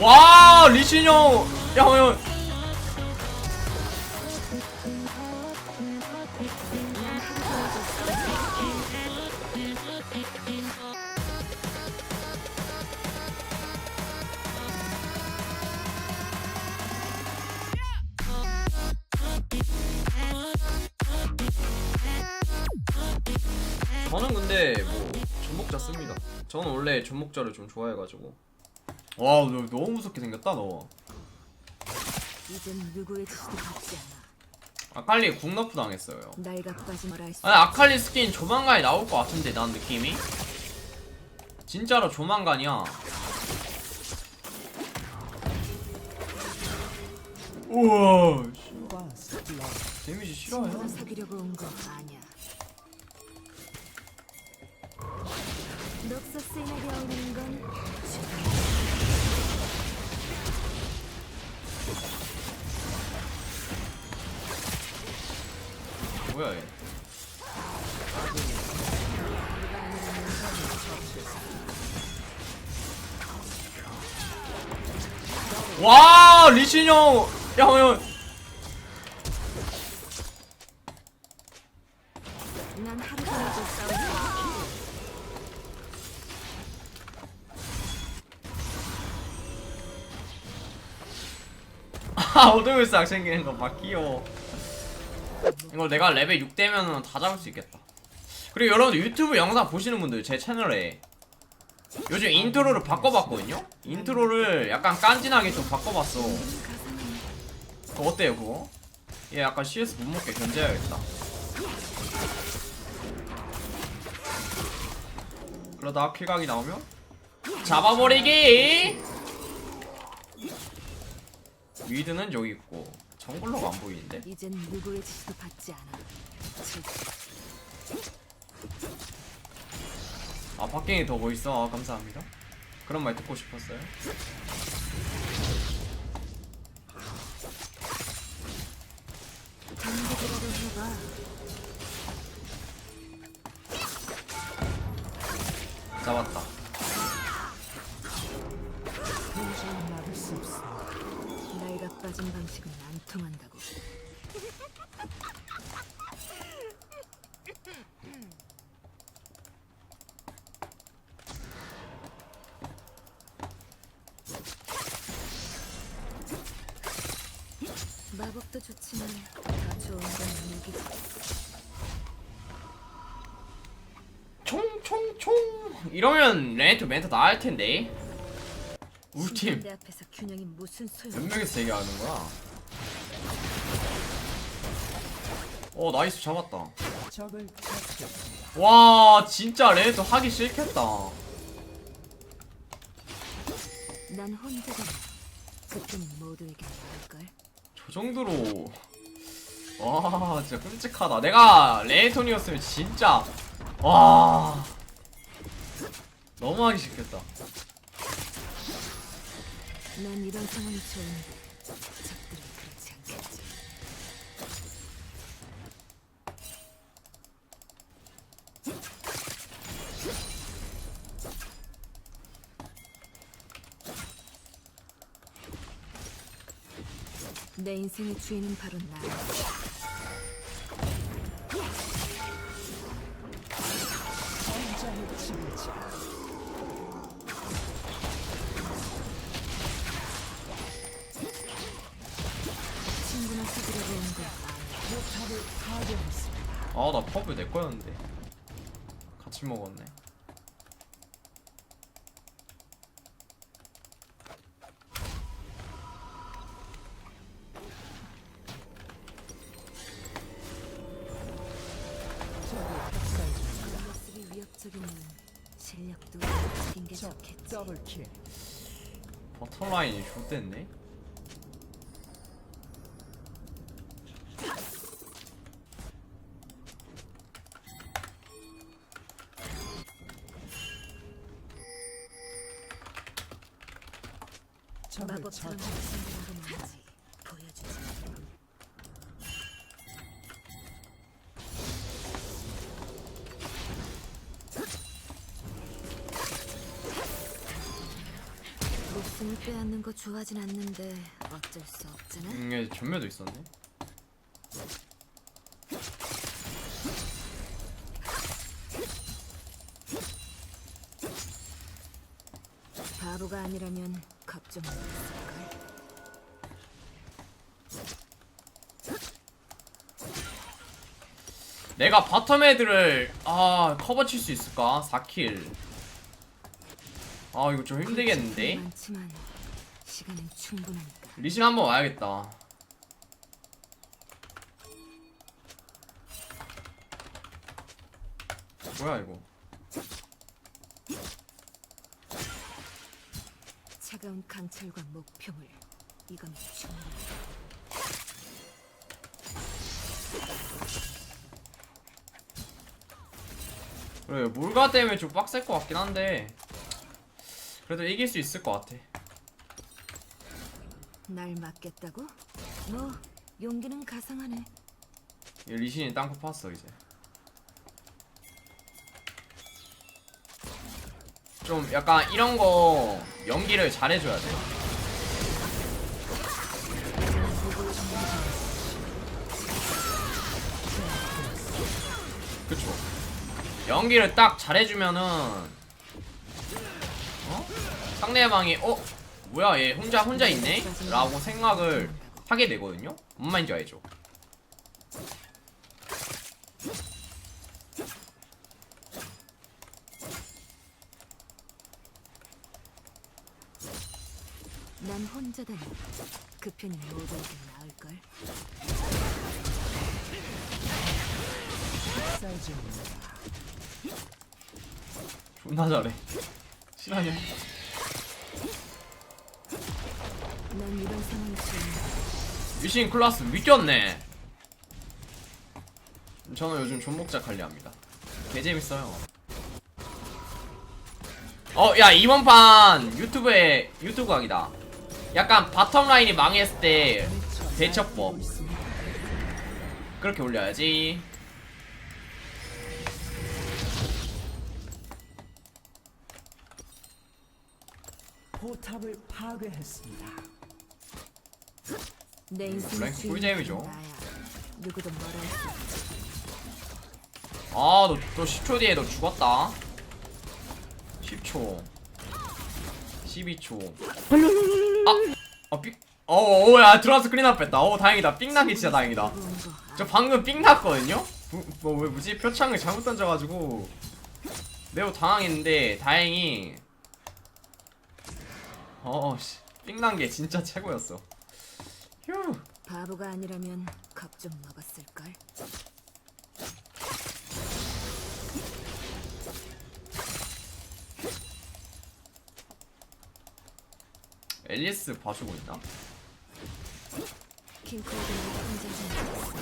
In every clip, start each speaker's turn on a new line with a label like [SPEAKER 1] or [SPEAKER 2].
[SPEAKER 1] 와 리신 형, 야 형. 저는 근데 뭐 전복자 씁니다. 저는 원래 전복자를 좀 좋아해가지고. 와, 너 너무 무섭게 생겼다 너.
[SPEAKER 2] 이젠 누구의 지시도 받지 않아.
[SPEAKER 1] 아칼리 궁너프 당했어요. 아니 아칼리 스킨 조만간에 나올 것 같은데 난 느낌이. 진짜로 조만간이야. 우와. 씨. 데미지 싫어요.
[SPEAKER 2] 사귀려고 온 거 아니야.
[SPEAKER 1] 뭐야 얘. 와 리신 형, 야 형.
[SPEAKER 2] 난 하루 종일 싸우고
[SPEAKER 1] 아 오동일상 생기는 거막 귀여워. 이거 내가 레벨 6 되면은 다 잡을 수 있겠다. 그리고 여러분들 유튜브 영상 보시는 분들 제 채널에 요즘 인트로를 바꿔봤거든요. 인트로를 약간 깐진하게 좀 바꿔봤어. 그거 어때요 그거? 얘 약간 CS 못 먹게 견제해야겠다. 그러다 킬각이 나오면 잡아버리기. 위드는 여기 있고 정글러가 안 보이는데?
[SPEAKER 2] 이젠 누구의 지시도 받지 않아. 질-
[SPEAKER 1] 아 박갱이 더 멋있어 아, 감사합니다 그런 말 듣고 싶었어요
[SPEAKER 2] 전국이라도 해봐.
[SPEAKER 1] 잡았다
[SPEAKER 2] 빠진 방식은 안 통한다고. 마법도 좋지만 더 좋은 건 무기지.
[SPEAKER 1] 총총총 이러면 레네트 멘트 나을 텐데 우리 팀.
[SPEAKER 2] 내 앞에서 균형이 무슨 소용?
[SPEAKER 1] 몇 명이서 대기하는 거야? 어 나이스 잡았다. 와 진짜 레네트 하기 싫겠다.
[SPEAKER 2] 난 혼자가 그때는 모두에게 말걸.
[SPEAKER 1] 저 정도로. 와 진짜 끔찍하다. 내가 레이톤이었으면 진짜 와. 너무 하기 싫겠다
[SPEAKER 2] 난 이런 상황이 좋은데 적들은 그렇지 않겠지. 내 인생의 주인은 바로. 친구나 아니야.
[SPEAKER 1] 아나 퍼블 내 거였는데 같이 먹었네
[SPEAKER 2] 실력도 게 좋겠지.
[SPEAKER 1] 버터라인이 좋댔네
[SPEAKER 2] 무슨 보여주지. 목숨을 빼앗는 거 좋아하진 않는데 어쩔 수 없잖아.
[SPEAKER 1] 음, 얘 전멸도 있었네.
[SPEAKER 2] 바보가 아니라면 걱정.
[SPEAKER 1] 내가 바텀 애들을 아 커버 칠 수 있을까? 4킬. 아 이거 좀 힘들겠는데?
[SPEAKER 2] 충분하니까.
[SPEAKER 1] 리신 한번 와야겠다. 뭐야 이거?
[SPEAKER 2] 차가운 강철과 목표물 이건 충분해.
[SPEAKER 1] 그래 물가 때문에 좀 빡셀 것 같긴 한데 그래도 이길 수 있을 것 같아.
[SPEAKER 2] 날 맞겠다고? 뭐 용기는 가상하네.
[SPEAKER 1] 얘 리신이 땅콩 팠어 이제. 좀 약간 이런 거 연기를 잘해줘야 돼. 그쵸. 연기를 딱 잘해주면은 어? 상대방이 어? 뭐야 얘 혼자 혼자 있네? 라고 생각을 하게 되거든요? 뭔 말인지 알죠?
[SPEAKER 2] 난 혼자다니 그 편이 모두에게 나을걸.
[SPEAKER 1] 존나 잘해. 실화냐?
[SPEAKER 2] 난 이런 좋아.
[SPEAKER 1] 유신 클라스 미꼈네. 저는 요즘 존목자 관리합니다. 개 재밌어요. 어, 야 이번 판 유튜브에 유튜브 강이다. 약간 바텀 라인이 망했을 때 대처법 그렇게 올려야지.
[SPEAKER 3] 포탑을 파괴했습니다.
[SPEAKER 2] 내 인생
[SPEAKER 1] 랭크 꿀잼이죠.
[SPEAKER 2] 누구도.
[SPEAKER 1] 아, 너, 너 10초 뒤에 너 죽었다. 10초. 12초. 아, 아, 삑. 어, 어, 야, 들어와서 클린 업 했다. 어, 다행이다. 삑 나기 진짜 다행이다. 저 방금 삑 났거든요? 뭐, 뭐, 왜, 뭐지? 표창을 잘못 던져가지고. 매우 당황했는데, 다행히. 어, 씨. 삑난 게 진짜 최고였어. 휴.
[SPEAKER 2] 바보가 아니라면 겁 좀 먹었을걸.
[SPEAKER 1] 앨리스 봐주고 있나?
[SPEAKER 2] 킹크랩은 내가 혼자 하지 않았어.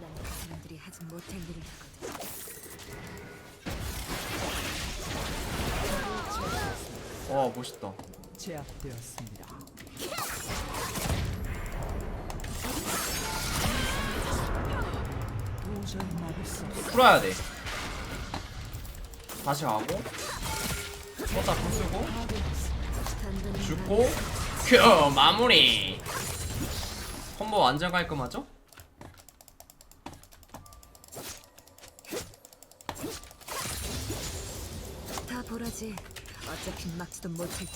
[SPEAKER 2] 난그 사람들이 하지 못할 일을 하거든.
[SPEAKER 1] 와, 멋있다.
[SPEAKER 3] 제압되었습니다. 도저히 막을 수 없습니다.
[SPEAKER 1] 풀어야 돼. 다시 가고. 뻗다 부수고. 죽고. 큐! 마무리! 콤보 완전 깔끔하죠?
[SPEAKER 2] 다 보라지. 어차피 막지도 못할 테니.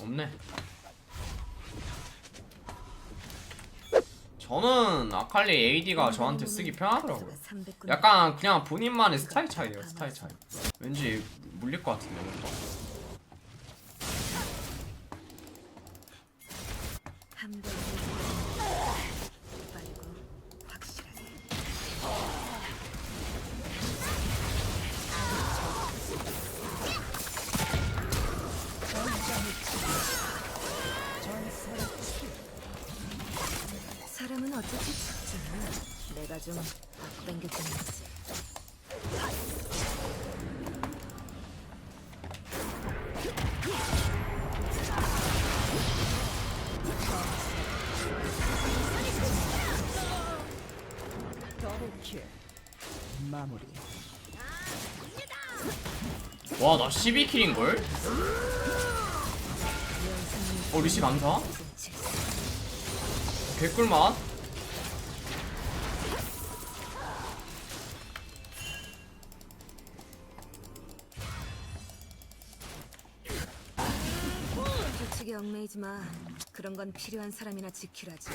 [SPEAKER 1] 없네. 저는 아칼리 AD가 저한테 쓰기 편하더라고요. 약간 그냥 본인만의 스타일 차이예요, 스타일 차이. 왠지 물릴 것 같은데, 뭔가.
[SPEAKER 2] 한번 빨고 확실하게. 사람은 어차피 죽잖아. 내가 좀 앞당겨주는 거지.
[SPEAKER 3] 더블킬. 마무리.
[SPEAKER 1] 와 나 12킬인걸? 어 리시 감사? 개꿀맛?
[SPEAKER 2] 솔직히 얽매이지 마. 그런 건 필요한 사람이나 지키라지.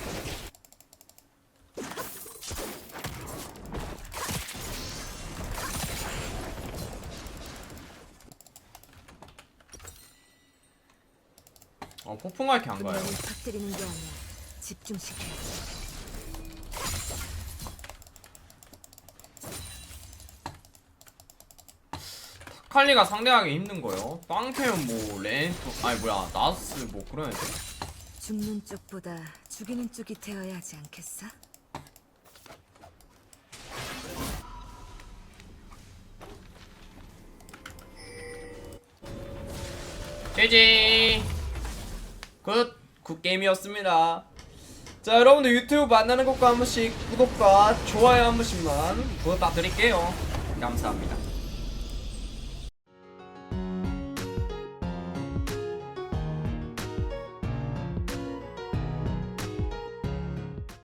[SPEAKER 1] 폭풍할 게안 가요
[SPEAKER 2] 터뜨리는 게 아니야. 집중시켜야지.
[SPEAKER 1] 칼리가 상대하기 힘든 거요 빵태면 뭐 렌토 아니 뭐야 나스 뭐 그런 애들
[SPEAKER 2] 죽는 쪽보다 죽이는 쪽이 되어야 하지 않겠어?
[SPEAKER 1] 제지 굿! 굿 게임이었습니다. 자 여러분들 유튜브 만나는 것과 한 번씩 구독과 좋아요 한 번씩만 부탁드릴게요. 감사합니다